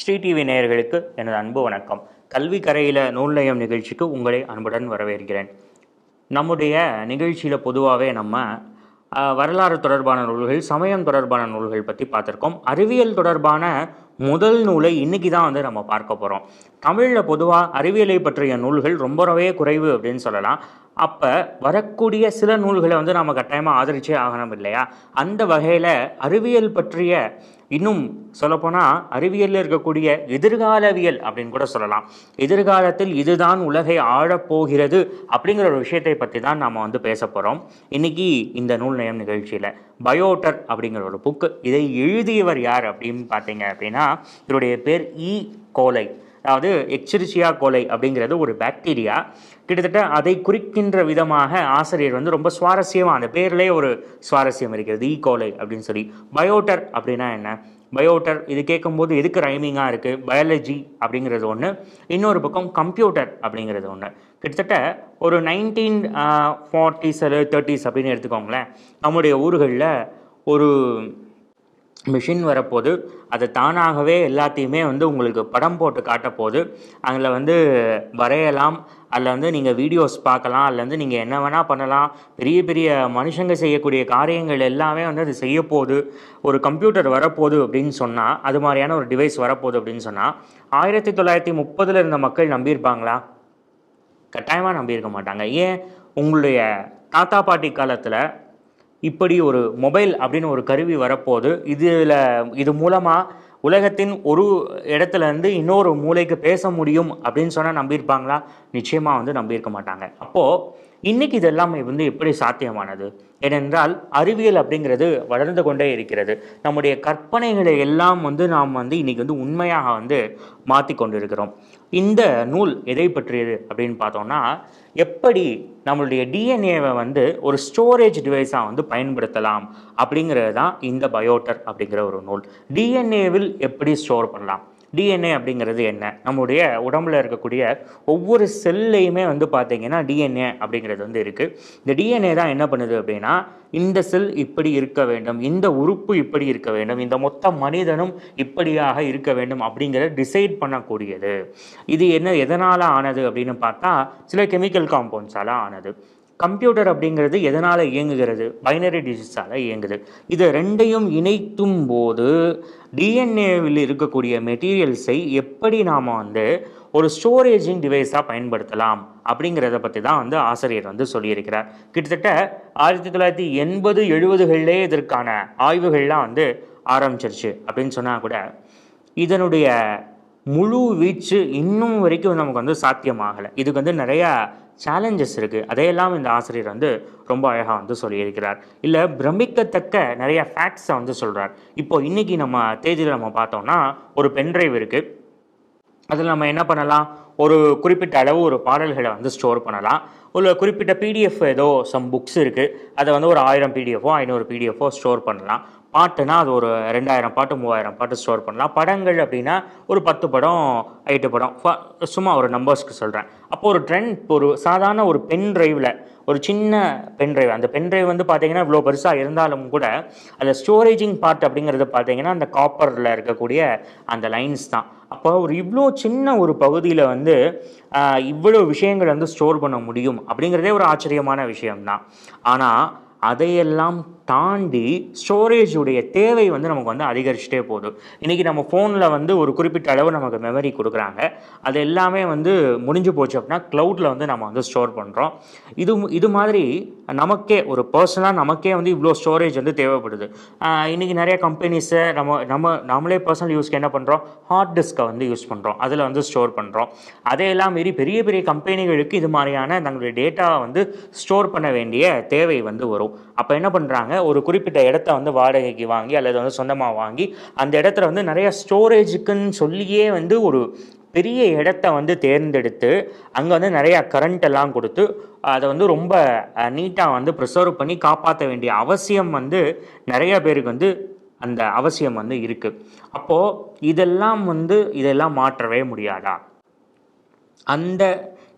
Sri TV நேயர்களுக்கு எனது அன்பு வணக்கம். கல்வி கரையில நூல் நிகழ்ச்சிக்கு உங்களை அன்புடன் வரவேற்கிறேன். நம்முடைய நிகழ்ச்சியில் பொதுவாகவே நம்ம வரலாறு தொடர்பான நூல்கள் சமயம் தொடர்பான நூல்கள் பற்றி பார்த்துருக்கோம். அறிவியல் தொடர்பான முதல் நூலை இன்னைக்கு தான் வந்து நம்ம பார்க்க போகிறோம் தமிழில் பொதுவாக அறிவியலை பற்றிய நூல்கள் ரொம்பவே குறைவு அப்படின்னு சொல்லலாம். அப்போ வரக்கூடிய சில நூல்களை வந்து நம்ம கட்டாயமாக ஆதரிச்சே ஆகணும் இல்லையா? அந்த வகையில் அறிவியல் பற்றிய இன்னும் சொல்லப்போனால் அறிவியலில் இருக்கக்கூடிய எதிர்காலவியல் அப்படின்னு கூட சொல்லலாம். எதிர்காலத்தில் இதுதான் உலகை ஆழப்போகிறது அப்படிங்கிற ஒரு விஷயத்தை பற்றி தான் நாம் வந்து பேச போகிறோம் இன்னைக்கு இந்த நூல் நயம் நிகழ்ச்சியில் பயோட்டர் அப்படிங்கிற ஒரு புக்கு இதை எழுதியவர் யார் அப்படின்னு பார்த்தீங்க அப்படின்னா இவருடைய பேர் இ. கோலை. அதாவது எக்சிரிச்சியா கோலை அப்படிங்கிறது ஒரு பாக்டீரியா கிட்டத்தட்ட அதை குறிக்கின்ற விதமாக ஆசிரியர் வந்து ரொம்ப சுவாரஸ்யமாக அந்த பேர்லேயே ஒரு சுவாரஸ்யம் இருக்கிறது e. ஈ கோலை அப்படின்னு சொல்லி. பயோட்டர் அப்படின்னா என்ன? பயோட்டர் இது கேட்கும்போது எதுக்கு ரைமிங்காக இருக்குது பயாலஜி அப்படிங்கிறது ஒன்று இன்னொரு பக்கம் கம்ப்யூட்டர் அப்படிங்கிறது ஒன்று கிட்டத்தட்ட ஒரு நைன்டீன் ஃபார்ட்டிஸ் தேர்ட்டிஸ் அப்படின்னு எடுத்துக்கோங்களேன். நம்முடைய ஊர்களில் ஒரு மிஷின் வரப்போது அது தானாகவே எல்லாத்தையுமே வந்து உங்களுக்கு படம் போட்டு காட்டப்போகுது அதில் வந்து வரையலாம் அதில் வந்து நீங்கள் வீடியோஸ் பார்க்கலாம் அதில் வந்து நீங்கள் என்ன வேணால் பண்ணலாம் பெரிய பெரிய மனுஷங்க செய்யக்கூடிய காரியங்கள் எல்லாமே வந்து அது செய்ய போகுது ஒரு கம்ப்யூட்டர் வரப்போகுது அப்படின்னு சொன்னால் அது மாதிரியான ஒரு டிவைஸ் வரப்போகுது அப்படின்னு சொன்னால் ஆயிரத்தி தொள்ளாயிரத்தி முப்பதில் இருந்த மக்கள் நம்பியிருப்பாங்களா? கட்டாயமாக நம்பியிருக்க மாட்டாங்க. ஏன்? உங்களுடைய தாத்தா பாட்டி காலத்தில் இப்படி ஒரு மொபைல் அப்படின்னு ஒரு கருவி வரப்போது இதில் இது மூலமாக உலகத்தின் ஒரு இடத்துல இருந்து இன்னொரு மூலைக்கு பேச முடியும் அப்படின்னு சொன்னால் நம்பியிருப்பாங்களா? நிச்சயமாக வந்து நம்பியிருக்க மாட்டாங்க. அப்போது இன்னைக்கு இது எல்லாமே வந்து எப்படி சாத்தியமானது? ஏனென்றால் அறிவியல் அப்படிங்கிறது வளர்ந்து கொண்டே இருக்கிறது. நம்முடைய கற்பனைகளை எல்லாம் வந்து நாம் வந்து இன்னைக்கு வந்து உண்மையாக வந்து மாற்றி கொண்டிருக்கிறோம். இந்த நூல் எதை பற்றியது அப்படின்னு பார்த்தோம்னா எப்படி நம்மளுடைய டிஎன்ஏவை வந்து ஒரு ஸ்டோரேஜ் டிவைஸாக வந்து பயன்படுத்தலாம் அப்படிங்கிறது தான் இந்த பயோட்டர் அப்படிங்கிற ஒரு நூல். டிஎன்ஏவில் எப்படி ஸ்டோர் பண்ணலாம்? டிஎன்ஏ அப்படிங்கிறது என்ன? நம்முடைய உடம்புல இருக்கக்கூடிய ஒவ்வொரு செல்லையுமே வந்து பார்த்தீங்கன்னா டிஎன்ஏ அப்படிங்கிறது வந்து இருக்குது இந்த டிஎன்ஏ தான் என்ன பண்ணுது அப்படின்னா இந்த செல் இப்படி இருக்க வேண்டும் இந்த உறுப்பு இப்படி இருக்க வேண்டும் இந்த மொத்த மனிதனும் இப்படியாக இருக்க வேண்டும் அப்படிங்கிறத டிசைட் பண்ணக்கூடியது. இது என்ன எதனால் ஆனது அப்படின்னு பார்த்தா சில கெமிக்கல் காம்பவுண்ட்ஸால் ஆனது. கம்ப்யூட்டர் அப்படிங்கிறது எதனால் இயங்குகிறது? பைனரி டிஜிட்ஸால் இயங்குது. இது ரெண்டையும் இணைத்தும் போது டிஎன்ஏவில் இருக்கக்கூடிய மெட்டீரியல்ஸை எப்படி நாம் வந்து ஒரு ஸ்டோரேஜிங் டிவைஸாக பயன்படுத்தலாம் அப்படிங்கிறத பற்றி தான் வந்து ஆசிரியர் வந்து சொல்லியிருக்கிறார். கிட்டத்தட்ட ஆயிரத்தி தொள்ளாயிரத்தி எண்பது எழுபதுகளிலே இதற்கான ஆய்வுகள்லாம் வந்து ஆரம்பிச்சிருச்சு அப்படின்னு சொன்னால் கூட இதனுடைய முழு வீச்சு இன்னும் வரைக்கும் நமக்கு வந்து சாத்தியமாகலை. இதுக்கு வந்து நிறையா சேலஞ்சஸ் இருக்குது அதையெல்லாம் இந்த ஆசிரியர் வந்து ரொம்ப அழகாக வந்து சொல்லியிருக்கிறார். இல்லை பிரமிக்கத்தக்க நிறைய ஃபேக்ட்ஸை வந்து சொல்கிறார் இப்போ இன்றைக்கி நம்ம தேதியில் நம்ம பார்த்தோம்னா ஒரு பென்ட்ரைவ் இருக்குது அதில் நம்ம என்ன பண்ணலாம்? ஒரு குறிப்பிட்ட அளவு ஒரு பாடல்களை வந்து ஸ்டோர் பண்ணலாம். ஒரு குறிப்பிட்ட பிடிஎஃப் ஏதோ சம் புக்ஸ் இருக்குது அதை வந்து ஒரு ஆயிரம் பிடிஎஃபோ ஐநூறு பிடிஎஃபோ ஸ்டோர் பண்ணலாம். பாட்டுனா அது ஒரு ரெண்டாயிரம் பாட்டு மூவாயிரம் பாட்டு ஸ்டோர் பண்ணலாம். படங்கள் அப்படின்னா ஒரு பத்து படம் எட்டு படம். ஃப- சும்மா ஒரு நம்பர்ஸ்க்கு சொல்கிறேன் அப்போ ஒரு ட்ரெண்ட் ஒரு சாதாரண ஒரு பென் ட்ரைவில் ஒரு சின்ன பென் ட்ரைவ் அந்த பென் ட்ரைவ் வந்து பார்த்தீங்கன்னா இவ்வளோ பெருசாக இருந்தாலும் கூட அந்த ஸ்டோரேஜிங் பார்ட் அப்படிங்கிறது பார்த்தீங்கன்னா அந்த காப்பரில் இருக்கக்கூடிய அந்த லைன்ஸ் தான். அப்போ ஒரு இவ்வளோ சின்ன ஒரு பகுதியில் வந்து இவ்வளோ விஷயங்கள் வந்து ஸ்டோர் பண்ண முடியும் அப்படிங்கிறதே ஒரு ஆச்சரியமான விஷயம்தான். ஆனால் அதையெல்லாம் தாண்டி ஸ்டோரேஜுடைய தேவை வந்து நமக்கு வந்து அதிகரிச்சுட்டே போதும் இன்றைக்கி நம்ம ஃபோனில் வந்து ஒரு குறிப்பிட்ட அளவு நமக்கு மெமரி கொடுக்குறாங்க. அது எல்லாமே வந்து முடிஞ்சு போச்சு அப்படின்னா க்ளவுடில் வந்து நம்ம வந்து ஸ்டோர் பண்ணுறோம் இது இது மாதிரி நமக்கே ஒரு பர்சனலாக நமக்கே வந்து இவ்வளோ ஸ்டோரேஜ் வந்து தேவைப்படுது. இன்றைக்கி நிறைய கம்பெனிஸை நம்ம நம்ம நம்மளே பர்சனல் யூஸ்க்கு என்ன பண்ணுறோம் ஹார்ட் டிஸ்கை வந்து யூஸ் பண்ணுறோம் அதில் வந்து ஸ்டோர் பண்ணுறோம் அதையெல்லாம் மீறி பெரிய பெரிய கம்பெனிகளுக்கு இது மாதிரியான தங்களுடைய டேட்டாவை வந்து ஸ்டோர் பண்ண வேண்டிய தேவை வந்து வரும். அப்போ என்ன பண்ணுறாங்க ஒரு குறிப்பிட்ட இடத்த வந்து வாடகைக்கு வாங்கி அல்லது வந்து சொந்தமாக வாங்கி அந்த இடத்துல வந்து நிறைய ஸ்டோரேஜுக்குன்னு சொல்லியே வந்து ஒரு பெரிய இடத்த வந்து தேர்ந்தெடுத்து அங்கே வந்து நிறையா கரண்ட் எல்லாம் கொடுத்து அதை வந்து ரொம்ப நீட்டாக வந்து ப்ரிசர்வ் பண்ணி காப்பாற்ற வேண்டிய அவசியம் வந்து நிறைய பேருக்கு வந்து அந்த அவசியம் வந்து இருக்குது அப்போது இதெல்லாம் வந்து இதெல்லாம் மாற்றவே முடியாதா? அந்த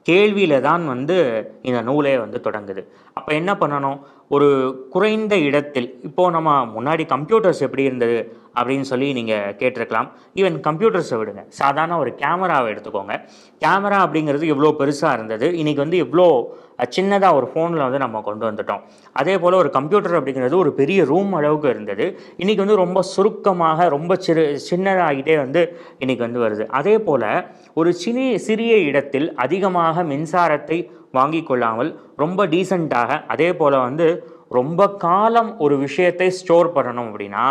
கேள்வியில் தான் வந்து இந்த நூலே வந்து தொடங்குது. அப்போ என்ன பண்ணணும்? ஒரு குறைந்த இடத்தில் இப்போது நம்ம முன்னாடி கம்ப்யூட்டர்ஸ் எப்படி இருந்தது அப்படின்னு சொல்லி நீங்கள் கேட்டிருக்கலாம். ஈவன் கம்ப்யூட்டர்ஸை விடுங்க. சாதாரண ஒரு கேமராவை எடுத்துக்கோங்க. கேமரா அப்படிங்கிறது எவ்வளோ பெருசாக இருந்தது? இன்றைக்கி வந்து எவ்வளோ சின்னதாக ஒரு ஃபோனில் வந்து நம்ம கொண்டு வந்துட்டோம். அதே போல் ஒரு கம்ப்யூட்டர் அப்படிங்கிறது ஒரு பெரிய ரூம் அளவுக்கு இருந்தது. இன்றைக்கி வந்து ரொம்ப சுருக்கமாக ரொம்ப சிறு சின்னதாகிட்டே வந்து இன்றைக்கி வந்து வருது. அதே போல் ஒரு சிறிய சிறிய இடத்தில் அதிகமாக மின்சாரத்தை வாங்கி கொள்ளாமல் ரொம்ப டீசெண்டாக அதே போல் வந்து ரொம்ப காலம் ஒரு விஷயத்தை ஸ்டோர் பண்ணணும் அப்படின்னா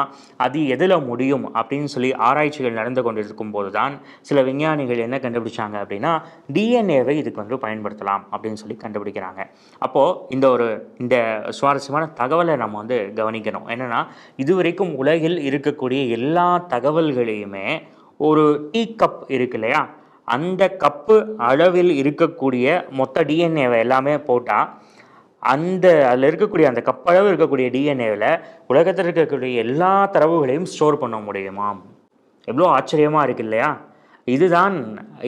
அது எதில் முடியும் அப்படின்னு சொல்லி ஆராய்ச்சிகள் நடந்து கொண்டிருக்கும் போது தான் சில விஞ்ஞானிகள் என்ன கண்டுபிடிச்சாங்க அப்படின்னா டிஎன்ஏவை இதுக்கு வந்து பயன்படுத்தலாம் அப்படின்னு சொல்லி கண்டுபிடிக்கிறாங்க. அப்போது இந்த ஒரு இந்த சுவாரஸ்யமான தகவலை நம்ம வந்து கவனிக்கணும். என்னென்னா இதுவரைக்கும் உலகில் இருக்கக்கூடிய எல்லா தகவல்களையுமே ஒரு டீ கப் இருக்கு இல்லையா? அந்த கப்பு அளவில் இருக்கக்கூடிய மொத்த டிஎன்ஏவை எல்லாமே போட்டால் அந்த அதில் இருக்கக்கூடிய அந்த கப்பளவு இருக்கக்கூடிய டிஎன்ஏவில் உலகத்தில் இருக்கக்கூடிய எல்லா தரவுகளையும் ஸ்டோர் பண்ண முடியுமா எவ்வளோ ஆச்சரியமாக இருக்கு இல்லையா? இதுதான்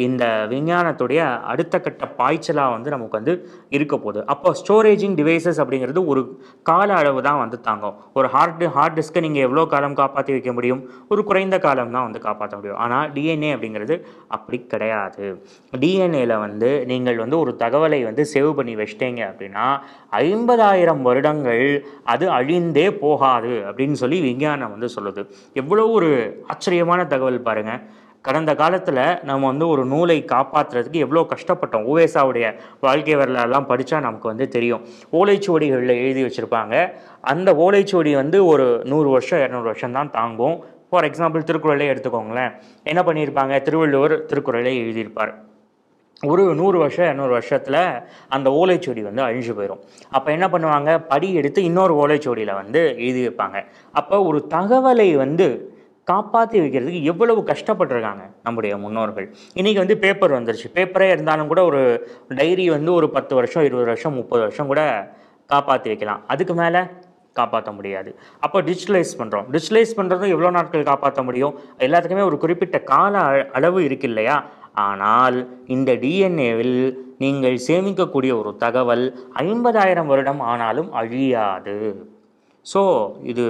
இந்த விஞ்ஞானத்துடைய அடுத்த கட்ட பாய்ச்சலாக வந்து நமக்கு வந்து இருக்க போகுது. அப்போ ஸ்டோரேஜிங் டிவைசஸ் அப்படிங்கிறது ஒரு கால அளவு தான் வந்து தாங்கும். ஒரு ஹார்ட் ஹார்ட் டிஸ்க்கை நீங்கள் எவ்வளோ காலம் காப்பாற்றி வைக்க முடியும்? ஒரு குறைந்த காலம் தான் வந்து காப்பாற்ற முடியும். ஆனால் டிஎன்ஏ அப்படிங்கிறது அப்படி கிடையாது. டிஎன்ஏல வந்து நீங்கள் வந்து ஒரு தகவலை வந்து சேவ் பண்ணி வச்சிட்டீங்க அப்படின்னா ஐம்பதாயிரம் வருடங்கள் அது அழிந்தே போகாது அப்படின்னு சொல்லி விஞ்ஞானம் வந்து சொல்லுது. எவ்வளோ ஒரு ஆச்சரியமான தகவல் பாருங்கள் கடந்த காலத்தில் நம்ம வந்து ஒரு நூலை காப்பாற்றுறதுக்கு எவ்வளோ கஷ்டப்பட்டோம். ஓவேசாவுடைய வாழ்க்கை வரலாறுலாம் படித்தா நமக்கு வந்து தெரியும். ஓலைச்சுவடிகளில் எழுதி வச்சுருப்பாங்க. அந்த ஓலைச்சுவடி வந்து ஒரு நூறு வருஷம் இரநூறு வருஷம் தான் தாங்கும். ஃபார் எக்ஸாம்பிள் திருக்குறளே எடுத்துக்கோங்களேன். என்ன பண்ணியிருப்பாங்க? திருவள்ளுவர் திருக்குறளே எழுதியிருப்பார். ஒரு நூறு வருஷம் இரநூறு வருஷத்தில் அந்த ஓலைச்சுவடி வந்து அழிஞ்சு போயிடும் அப்போ என்ன பண்ணுவாங்க? படி எடுத்து இன்னொரு ஓலைச்சுவடியில் வந்து எழுதி வைப்பாங்க. அப்போ ஒரு தகவலை வந்து காப்பாற்றி வைக்கிறதுக்கு எவ்வளவு கஷ்டப்பட்டிருக்காங்க நம்முடைய முன்னோர்கள். இன்றைக்கி வந்து பேப்பர் வந்துருச்சு. பேப்பரே இருந்தாலும் கூட ஒரு டைரி வந்து ஒரு பத்து வருஷம் இருபது வருஷம் முப்பது வருஷம் கூட காப்பாற்றி வைக்கலாம். அதுக்கு மேலே காப்பாற்ற முடியாது. அப்போ டிஜிட்டலைஸ் பண்ணுறோம் டிஜிட்டலைஸ் பண்ணுறதும் எவ்வளோ நாட்கள் காப்பாற்ற முடியும்? எல்லாத்துக்குமே ஒரு குறிப்பிட்ட கால அ- அளவு இருக்கு இல்லையா? ஆனால் இந்த டிஎன்ஏவில் நீங்கள் சேமிக்கக்கூடிய ஒரு தகவல் ஐம்பதாயிரம் வருடம் ஆனாலும் அழியாது. ஸோ இது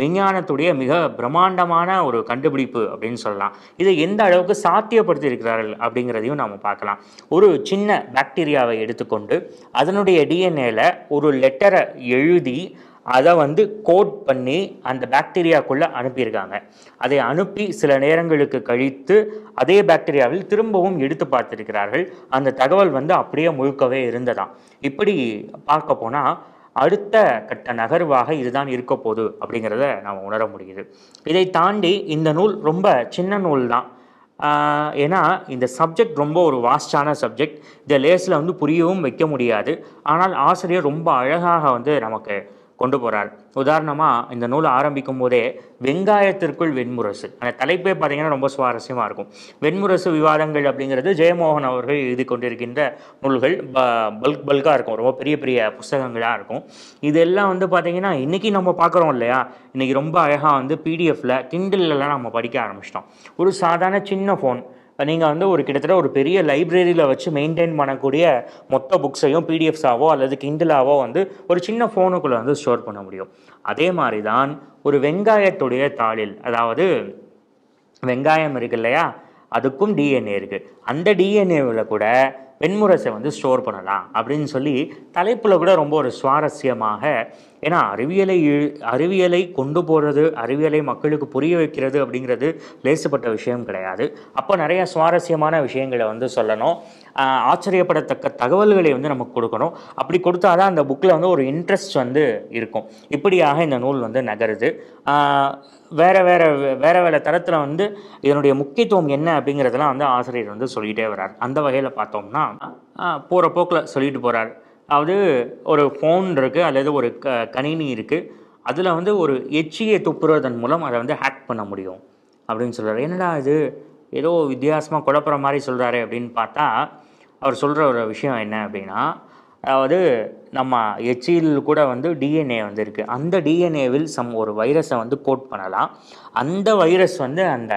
விஞ்ஞானத்துடைய மிக பிரம்மாண்டமான ஒரு கண்டுபிடிப்பு அப்படின்னு சொல்லலாம். இதை எந்த அளவுக்கு சாத்தியப்படுத்தி இருக்கிறார்கள் அப்படிங்கிறதையும் நாம் பார்க்கலாம். ஒரு சின்ன பாக்டீரியாவை எடுத்துக்கொண்டு அதனுடைய டிஎன்ஏல ஒரு லெட்டரை எழுதி அதை வந்து கோட் பண்ணி அந்த பாக்டீரியாக்குள்ளே அனுப்பியிருக்காங்க. அதை அனுப்பி சில நேரங்களுக்கு கழித்து அதே பாக்டீரியாவில் திரும்பவும் எடுத்து பார்த்திருக்கிறார்கள். அந்த தகவல் வந்து அப்படியே முழுக்கவே இருந்ததாம். இப்படி பார்க்க போனால் அடுத்த கட்ட நகர்வாக இதுதான் இருக்க போகுது அப்படிங்கிறத நாம் உணர முடியுது. இதை தாண்டி இந்த நூல் ரொம்ப சின்ன நூல் தான். ஏன்னா இந்த சப்ஜெக்ட் ரொம்ப ஒரு வாஸ்டான சப்ஜெக்ட் இந்த லேஸில் வந்து புரியவும் வைக்க முடியாது. ஆனால் ஆசிரியர் ரொம்ப அழகாக வந்து நமக்கு கொண்டு போகிறார் உதாரணமாக இந்த நூல் ஆரம்பிக்கும் போதே வெங்காயத்திற்குள் வெண்முரசு. அந்த தலைப்பே பார்த்தீங்கன்னா ரொம்ப சுவாரஸ்யமாக இருக்கும். வெண்முரசு விவாதங்கள் அப்படிங்கிறது ஜெயமோகன் அவர்கள் எழுதி கொண்டிருக்கின்ற நூல்கள் ப பல்க் பல்காக இருக்கும். ரொம்ப பெரிய பெரிய புஸ்தகங்களாக இருக்கும். இதெல்லாம் வந்து பார்த்தீங்கன்னா இன்றைக்கி நம்ம பார்க்குறோம் இல்லையா? இன்றைக்கி ரொம்ப அழகாக வந்து பிடிஎஃப்பில் கிண்டில்லாம் நம்ம படிக்க ஆரம்பிச்சிட்டோம். ஒரு சாதாரண சின்ன ஃபோன் நீங்கள் வந்து ஒரு கிட்டத்தட்ட ஒரு பெரிய லைப்ரரியில் வச்சு மெயின்டைன் பண்ணக்கூடிய மொத்த புக்ஸையும் பிடிஎஃப்ஸாவோ அல்லது கிண்டிலாவோ வந்து ஒரு சின்ன ஃபோனுக்குள்ளே வந்து ஸ்டோர் பண்ண முடியும். அதே மாதிரி தான் ஒரு வெங்காயத்துடைய தாளில் அதாவது வெங்காயம் இருக்கு இல்லையா? அதுக்கும் டிஎன்ஏ இருக்குது அந்த டிஎன்ஏவில் கூட வெண்முரசை வந்து ஸ்டோர் பண்ணலாம் அப்படின்னு சொல்லி தலைப்பில் கூட ரொம்ப ஒரு சுவாரஸ்யமாக ஏன்னா அறிவியலை அறிவியலை கொண்டு போகிறது அறிவியலை மக்களுக்கு புரிய வைக்கிறது அப்படிங்கிறது லேசுப்பட்ட விஷயம் கிடையாது. அப்போ நிறைய சுவாரஸ்யமான விஷயங்களை வந்து சொல்லணும். ஆச்சரியப்படத்தக்க தகவல்களை வந்து நமக்கு கொடுக்கணும். அப்படி கொடுத்தா தான் அந்த புக்கில் வந்து ஒரு இன்ட்ரெஸ்ட் வந்து இருக்கும். இப்படியாக இந்த நூல் வந்து நகருது. வேறு வேறு வேறு வேறு தரத்தில் வந்து இதனுடைய முக்கியத்துவம் என்ன அப்படிங்கிறதெல்லாம் வந்து ஆசிரியர் வந்து சொல்லிகிட்டே வர்றார். அந்த வகையில் பார்த்தோம்னா போகிற போக்கில் சொல்லிட்டு போகிறார் அதாவது ஒரு ஃபோன் இருக்குது அல்லது ஒரு க கணினி இருக்குது அதில் வந்து ஒரு எச்சியை துப்புறதன் மூலம் அதை வந்து ஹேக் பண்ண முடியும் அப்படின்னு சொல்கிறார் என்னடா இது? ஏதோ வித்தியாசமாக குழப்புற மாதிரி சொல்கிறாரு அப்படின்னு பார்த்தா அவர் சொல்கிற ஒரு விஷயம் என்ன அப்படின்னா அதாவது நம்ம எச்சியில் கூட வந்து டிஎன்ஏ வந்து இருக்குது அந்த டிஎன்ஏவில் சம் ஒரு வைரஸை வந்து கோட் பண்ணலாம். அந்த வைரஸ் வந்து அந்த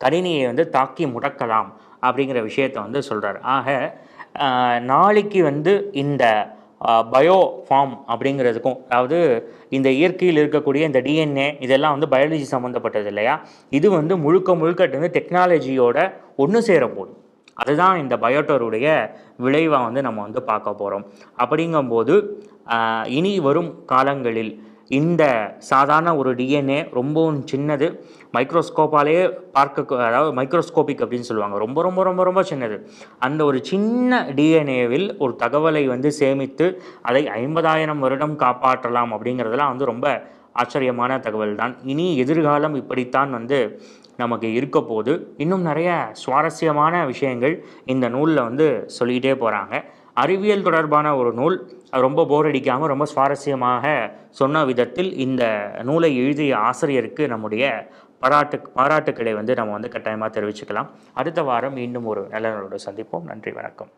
கணினியை வந்து தாக்கி முடக்கலாம் அப்படிங்கிற விஷயத்த வந்து சொல்கிறார் ஆக நாளைக்கு வந்து இந்த பயோ ஃபார்ம் அப்படிங்கிறதுக்கும் அதாவது இந்த இயற்கையில் இருக்கக்கூடிய இந்த டிஎன்ஏ இதெல்லாம் வந்து பயாலஜி சம்மந்தப்பட்டது இல்லையா? இது வந்து முழுக்க முழுக்க வந்து டெக்னாலஜியோட ஒன்று சேர போகுது அதுதான் இந்த பயோட்டருடைய விளைவாக வந்து நம்ம வந்து பார்க்க போகிறோம் அப்படிங்கும்போது இனி வரும் காலங்களில் இந்த சாதாரண ஒரு டிஎன்ஏ ரொம்பவும் சின்னது மைக்ரோஸ்கோப்பாலே பார்க்க அதாவது மைக்ரோஸ்கோபிக் அப்படின்னு சொல்லுவாங்க. ரொம்ப ரொம்ப ரொம்ப ரொம்ப சின்னது. அந்த ஒரு சின்ன டிஎன்ஏவில் ஒரு தகவலை வந்து சேமித்து அதை ஐம்பதாயிரம் வருடம் காப்பாற்றலாம் அப்படிங்கிறதெல்லாம் வந்து ரொம்ப ஆச்சரியமான தகவல் தான் இனி எதிர்காலம் இப்படித்தான் வந்து நமக்கு இருக்க போது இன்னும் நிறைய சுவாரஸ்யமான விஷயங்கள் இந்த நூலில் வந்து சொல்லிக்கிட்டே போகிறாங்க அறிவியல் தொடர்பான ஒரு நூல். ரொம்ப போர் அடிக்காமல் ரொம்ப சுவாரஸ்யமாக சொன்ன விதத்தில் இந்த நூலை எழுதிய ஆசிரியருக்கு நம்முடைய பாராட்டு பாராட்டுக்களை வந்து நம்ம வந்து கட்டாயமாக தெரிவிச்சுக்கலாம். அடுத்த வாரம் மீண்டும் ஒரு நல்ல சந்திப்போம். நன்றி வணக்கம்.